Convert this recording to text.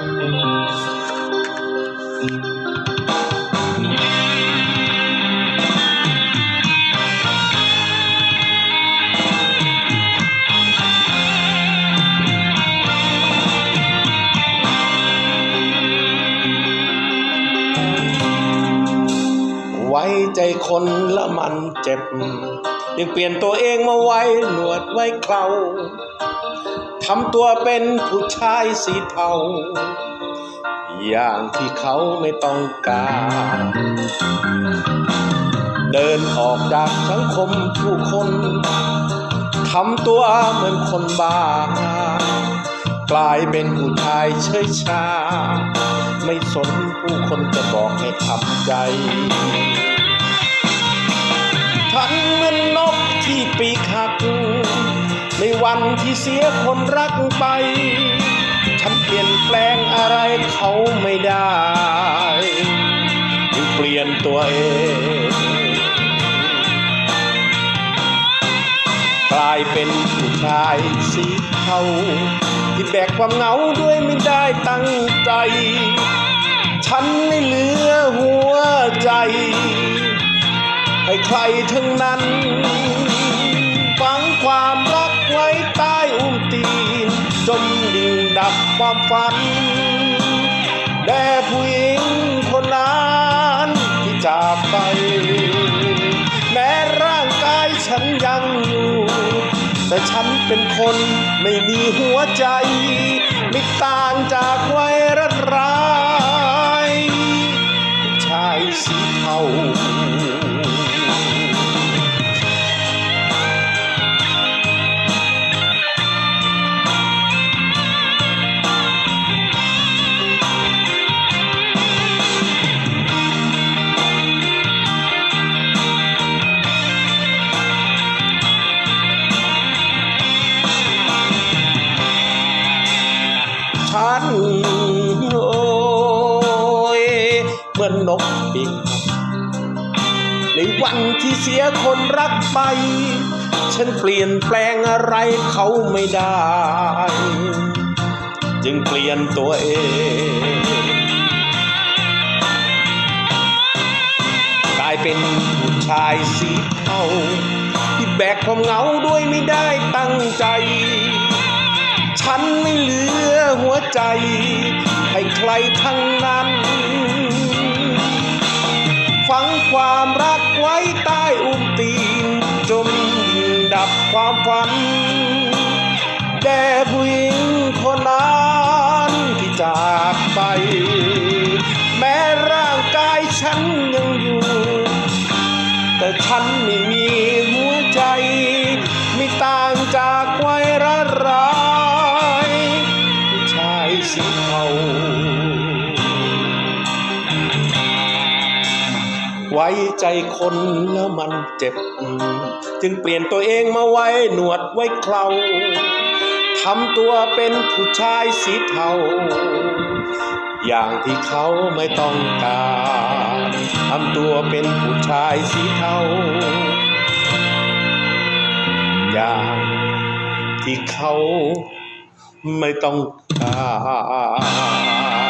ไว้ใจคนละมันเจ็บ ยังเปลี่ยนตัวเองมาไว้หนวดไว้เคราำตัวเป็นผู้ชายสีเทา อย่างที่เขาไม่ต้องการ เดินออกจากสังคมผู้คนทำตัวเหมือนคนบ้ากลายเป็นผู้ชายเฉยชา ไม่สนผู้คนจะบอกให้ทำใจ เสียคนรักไป ฉันเปลี่ยนแปลงอะไรเขาไม่ได้จึงเปลี่ยนตัวเอง กลายเป็นผู้ชายสีเทาที่แบกความเหงาด้วยไม่ได้ตั้งใจ ฉันไม่เหลือหัวใจ ให้ใครทั้งนั้น ความฝัน แด่ผู้หญิงคนนั้นที่จากไป แม้ร่างกายฉันยังอยู่ แต่ฉันเป็นคนไม่มีหัวใจ ไม่ต่างจากไวรัสร้ายชายสีเทา มือนนกปีกหักในวันที่เสียคนรักไป ฉันเปลี่ยนแปลงอะไรเขาไม่ได้ จึงเปลี่ยนตัวเองกลายเป็นผู้ชายสีเทาที่แบกความเหงาด้วยไม่ได้ตั้งใจ ฉันไม่เหลือหัวใจ ให้ใครทั้งนั้น ความรักไว้ใต้อุ้มตีนจนยิ่งดับความฝัน แด่ผู้หญิงคนนั้นที่จากไป แม้ร่างกายฉันยังอยู่ แต่ฉันไม่มี ไว้ใจคนแล้วมันเจ็บ จึงเปลี่ยนตัวเองมาไว้หนวดไว้เคราทำตัวเป็นผู้ชายสีเทา อย่างที่เขาไม่ต้องการทำตัวเป็นผู้ชายสีเทา อย่างที่เขาไม่ต้องการ